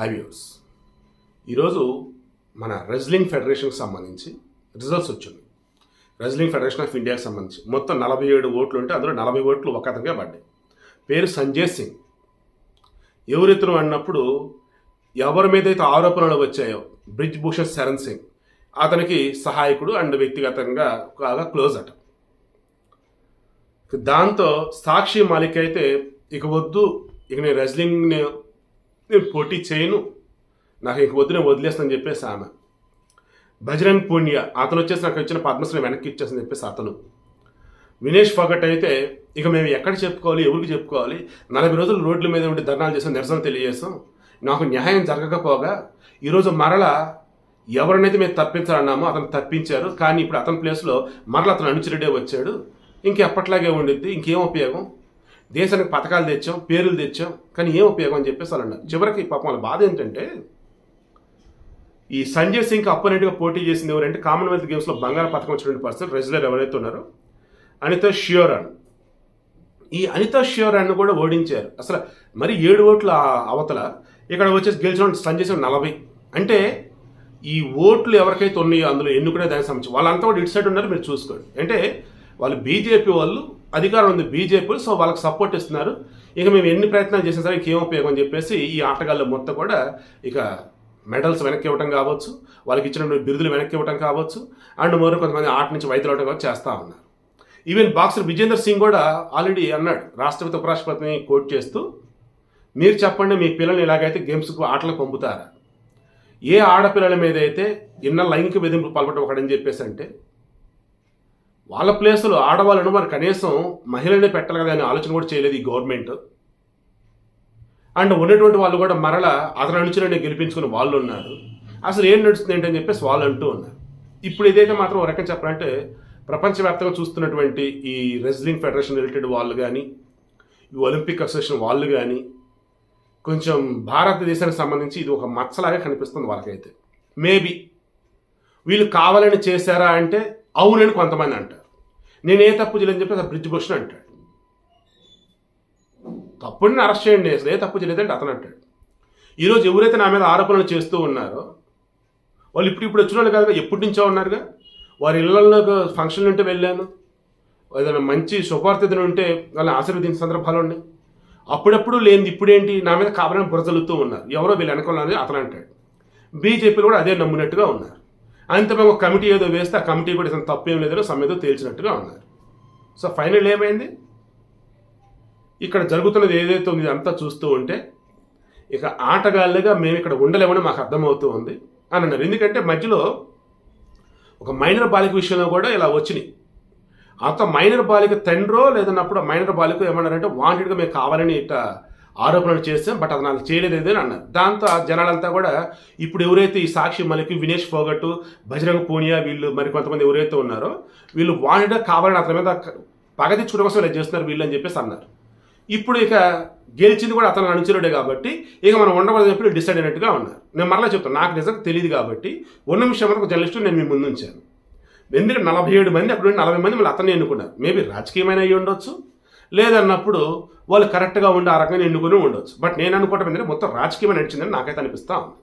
హైవ్యూర్స్ ఈరోజు మన రెజ్లింగ్ ఫెడరేషన్కి సంబంధించి రిజల్ట్స్ వచ్చింది. రెజ్లింగ్ ఫెడరేషన్ ఆఫ్ ఇండియాకి సంబంధించి. మొత్తం నలభై ఏడు ఓట్లు ఉంటే అందులో నలభై ఓట్లు ఒక అతనికే పడ్డాయి. పేరు సంజయ్ సింగ్. ఎవరితను అన్నప్పుడు ఎవరి మీద అయితే ఆరోపణలు వచ్చాయో బ్రిజ్ భూషణ్ శరణ్ సింగ్ అతనికి సహాయకుడు అండ్ వ్యక్తిగతంగా బాగా క్లోజ్ అట. దాంతో సాక్షి మాలిక్ అయితే ఇక వద్దు ఇక నేను రెజ్లింగ్ నేను పోటీ చేయను. నాకు ఇక వద్దు నేను వదిలేస్తానని చెప్పేసి ఆమె. భజరంగ్ పూణ్య అతను వచ్చేసి నాకు ఇచ్చిన పద్మశ్రీ వెనక్కి ఇచ్చేసి చెప్పేసి అతను. వినేష్ ఫగట్ అయితే ఇక మేము ఎక్కడ చెప్పుకోవాలి ఎవరికి చెప్పుకోవాలి నలభై రోజులు రోడ్ల మీద ఉండి ధర్నాలు చేసాం నిరసన తెలియజేసాం నాకు న్యాయం జరగకపోగా ఈరోజు మరల ఎవరినైతే మేము తప్పించాలన్నామో అతను తప్పించారు. కానీ ఇప్పుడు అతని ప్లేస్లో మరల అతను అణుచిరెడ్డే వచ్చాడు. ఇంకెప్పట్లాగే ఉండిద్ది ఇంకేం ఉపయోగం? దేశానికి పథకాలు తెచ్చాం పేర్లు తెచ్చాం కానీ ఏం ఉపయోగం అని చెప్పేసి వాళ్ళు అన్నారు. చివరికి పాపం వాళ్ళ బాధ ఏంటంటే ఈ సంజయ్ సింగ్ అపోనెంట్గా పోటీ చేసింది ఎవరంటే కామన్వెల్త్ గేమ్స్లో బంగారు పథకం వచ్చినటువంటి పర్సన్ రెజ్లర్ ఎవరైతే ఉన్నారో అనిత ష్యూరన్ ఈ అనిత ష్యూరన్ కూడా ఓడించారు. అసలు మరి ఏడు ఓట్ల ఆ- అవతల ఇక్కడ వచ్చేసి గెలిచిన సంజయ్ సింగ్ నలభై. అంటే ఈ ఓట్లు ఎవరికైతే ఉన్నాయో అందులో ఎన్నుకునే దానికి సంబంధించి వాళ్ళంతా కూడా ఇటు సైడ్ ఉన్నారు మీరు చూసుకోండి. అంటే వాళ్ళు బీజేపీ వాళ్ళు అధికారం ఉంది బీజేపీ సో వాళ్ళకి సపోర్ట్ ఇస్తున్నారు. ఇక మేము ఎన్ని ప్రయత్నాలు చేసినా సరే ఇంకేం ఉపయోగం అని చెప్పేసి ఈ ఆటగాళ్ళు మొత్తం కూడా ఇక మెడల్స్ వెనక్కి ఇవ్వడం కావచ్చు వాళ్ళకి ఇచ్చిన బిరుదులు వెనక్కి ఇవ్వడం కావచ్చు అండ్ మరో కొంతమంది ఆట నుంచి వైద్యులు అవడం కావచ్చు చేస్తూ ఉన్నారు. ఈవెన్ బాక్సర్ విజేందర్ సింగ్ కూడా ఆల్రెడీ అన్నాడు రాష్ట్రపతి ఉపరాష్ట్రపతిని కోట్ చేస్తూ మీరు చెప్పండి మీ పిల్లల్ని ఇలాగైతే గేమ్స్కు ఆటలకు పంపుతారా? ఏ ఆడపిల్లల మీద అయితే ఇన్న లైంగిక వేధింపులు పాల్పడడం ఒకడని చెప్పేసి అంటే వాళ్ళ ప్లేసులో ఆడవాళ్ళను మరి కనీసం మహిళనే పెట్టాలి కదా అనే ఆలోచన కూడా చేయలేదు ఈ గవర్నమెంట్ అండ్ ఉన్నటువంటి వాళ్ళు కూడా మరల అతను అనుచరుని గెలిపించుకుని వాళ్ళు ఉన్నారు. అసలు ఏం నడుస్తుంది ఏంటని చెప్పేసి వాళ్ళు అంటూ ఉన్నారు. ఇప్పుడు ఇదైతే మాత్రం ఒక రకం చెప్పాలంటే ప్రపంచవ్యాప్తంగా చూస్తున్నటువంటి ఈ రెజ్లింగ్ ఫెడరేషన్ రిలేటెడ్ వాళ్ళు కానీ ఈ ఒలింపిక్ అసోసియేషన్ వాళ్ళు కానీ కొంచెం భారతదేశానికి సంబంధించి ఇది ఒక మచ్చలాగా కనిపిస్తుంది వాళ్ళకైతే. మేబీ వీళ్ళు కావాలని చేశారా అంటే అవునని కొంతమంది అంటారు. నేను ఏ తప్పు చేయలేదని చెప్పి అసలు బ్రిడ్జ్ అంటాడు. తప్పుని అరెస్ట్ చేయండి అసలు ఏ తప్పు చేయలేదంటే అతను అంటాడు. ఈరోజు ఎవరైతే నా మీద ఆరోపణలు చేస్తూ ఉన్నారో వాళ్ళు ఇప్పుడు ఇప్పుడు వచ్చిన వాళ్ళు కాదుగా ఎప్పటి నుంచో ఉన్నారుగా? వారి ఇళ్ళలో ఫంక్షన్లు ఉంటే వెళ్ళాను. ఏదైనా మంచి శుభార్తిథులు ఉంటే వాళ్ళని ఆశీర్వదించిన సందర్భాలు ఉన్నాయి. అప్పుడప్పుడు లేనిది ఇప్పుడేంటి? నా మీద కావాలని బురజలుతూ ఉన్నారు. ఎవరో వీళ్ళు వెనకాలని అతను అంటాడు. బీజేపీలు కూడా అదే నమ్మినట్టుగా ఉన్నారు. అంత ఒక కమిటీ ఏదో వేస్తే ఆ కమిటీ కూడా ఇతను తప్పేం లేదో సమ్మెదో తేల్చినట్టుగా ఉన్నారు. సో ఫైనల్ ఏమైంది? ఇక్కడ జరుగుతున్నది ఏదైతే ఉంది అంతా చూస్తూ ఉంటే ఇక ఆటగాళ్ళుగా మేము ఇక్కడ ఉండలేమని మాకు అర్థమవుతూ ఉంది అని అన్నారు. ఎందుకంటే మధ్యలో ఒక మైనర్ బాలిక విషయంలో కూడా ఇలా వచ్చినాయి. అంత మైనర్ బాలిక తండ్రో లేదన్నప్పుడు మైనర్ బాలిక ఏమన్నారంటే వాంటెడ్గా మేము కావాలని ఇట్లా ఆరోపణలు చేస్తాం బట్ అది నాకు చేయలేదు అని అన్నారు. దాంతో ఆ జనాలంతా కూడా ఇప్పుడు ఎవరైతే ఈ సాక్షి మలికి వినేష్ ఫోగట్టు బజరంగ పూనియా వీళ్ళు మరి కొంతమంది ఎవరైతే ఉన్నారో వీళ్ళు వాంటెడ్గా కావాలని అతని మీద పగ తెచ్చుకోవడం కోసం ఇలా చేస్తున్నారు వీళ్ళు అని చెప్పేసి అన్నారు. ఇప్పుడు ఇక గెలిచింది కూడా అతను అనుచరుడే కాబట్టి ఇక మనం ఉండకూడదని చెప్పి డిసైడ్ అయినట్టుగా ఉన్నారు. నేను మరలా చెప్తాను నాకు నిజంగా తెలియదు కాబట్టి ఉన్న విషయం వరకు జర్నలిస్టు నేను మీ ముందుంచాను. ఎందుకంటే నలభై ఏడు మంది అప్పుడు నలభై మంది మళ్ళీ అతన్ని ఎన్నుకున్నారు. మేబీ రాజకీయమైన అయ్యి ఉండొచ్చు లేదన్నప్పుడు వాళ్ళు కరెక్ట్గా ఉండి ఆ రకంగా ఎన్నుకుని ఉండొచ్చు. బట్ నేను అనుకోవటం ఏంటంటే మొత్తం రాజకీయమైన నడిచిందని నాకైతే అనిపిస్తా ఉంది.